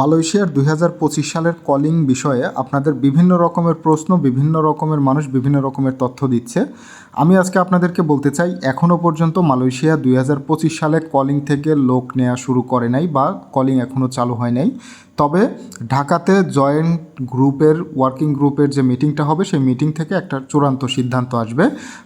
মালয়েশিয়ার দুই হাজার পঁচিশ সালের কলিং বিষয়ে আপনাদের বিভিন্ন রকমের প্রশ্ন, বিভিন্ন রকমের মানুষ বিভিন্ন রকমের তথ্য দিচ্ছে। আমি আজকে আপনাদেরকে বলতে চাই এখনও পর্যন্ত মালয়েশিয়া দুই হাজার পঁচিশ সালে কলিং থেকে লোক নেওয়া শুরু করে নাই বা কলিং এখনও চালু হয় নাই। তবে ঢাকাতে জয়েন্ট গ্রুপের, ওয়ার্কিং গ্রুপের যে মিটিংটা হবে, সেই মিটিং থেকে একটা চূড়ান্ত সিদ্ধান্ত আসবে।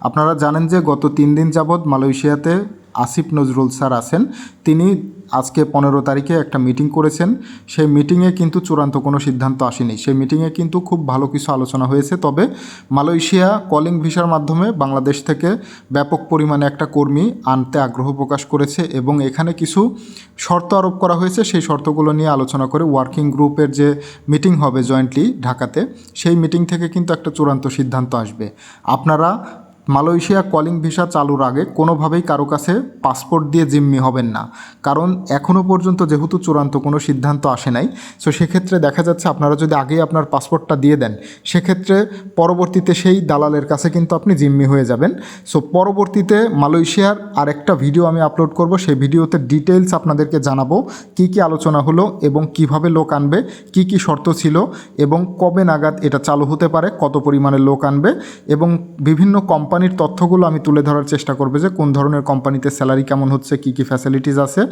আপনারা জানেন যে গত তিন দিন যাবৎ মালয়েশিয়াতে আসিফ নজরুল স্যার আছেন। তিনি আজকে পনেরো তারিখে একটা মিটিং করেছেন। সেই মিটিংয়ে কিন্তু চূড়ান্ত কোনো সিদ্ধান্ত আসেনি। সেই মিটিংয়ে কিন্তু খুব ভালো কিছু আলোচনা হয়েছে। তবে মালয়েশিয়া কলিং ভিসার মাধ্যমে বাংলাদেশ থেকে ব্যাপক পরিমাণে একটা কর্মী আনতে আগ্রহ প্রকাশ করেছে এবং এখানে কিছু শর্ত আরোপ করা হয়েছে। সেই শর্তগুলো নিয়ে আলোচনা করে ওয়ার্কিং গ্রুপের যে মিটিং হবে জয়েন্টলি ঢাকাতে, সেই মিটিং থেকে কিন্তু একটা চূড়ান্ত সিদ্ধান্ত আসবে। আপনারা মালয়েশিয়া কলিং ভিসা চালুর আগে কোনোভাবেই কারও কাছে পাসপোর্ট দিয়ে জিম্মি হবেন না। কারণ এখনও পর্যন্ত যেহেতু চূড়ান্ত কোনো সিদ্ধান্ত আসে নাই সো সেক্ষেত্রে দেখা যাচ্ছে আপনারা যদি আগেই আপনার পাসপোর্টটা দিয়ে দেন, সেক্ষেত্রে পরবর্তীতে সেই দালালের কাছে কিন্তু আপনি জিম্মি হয়ে যাবেন। সো পরবর্তীতে মালয়েশিয়ার আরেকটা ভিডিও আমি আপলোড করব, সেই ভিডিওতে ডিটেলস আপনাদেরকে জানাব, কি কি আলোচনা হলো এবং কীভাবে লোক আনবে, কি কি শর্ত ছিল এবং কবে নাগাদ এটা চালু হতে পারে, কত পরিমাণে লোক আনবে এবং বিভিন্ন কোম্পানির তথ্যগুলো আমি তুলে ধরার চেষ্টা করবে যে কোন ধরনের কোম্পানিতে স্যালারি কেমন হচ্ছে, কি কি ফ্যাসিলিটিস আছে।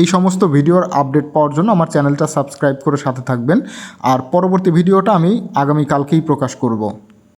এই সমস্ত ভিডিওর আপডেট পাওয়ার জন্য আমার চ্যানেলটা সাবস্ক্রাইব করে সাথে থাকবেন। আর পরবর্তী ভিডিওটা আমি আগামী কালকেই প্রকাশ করব।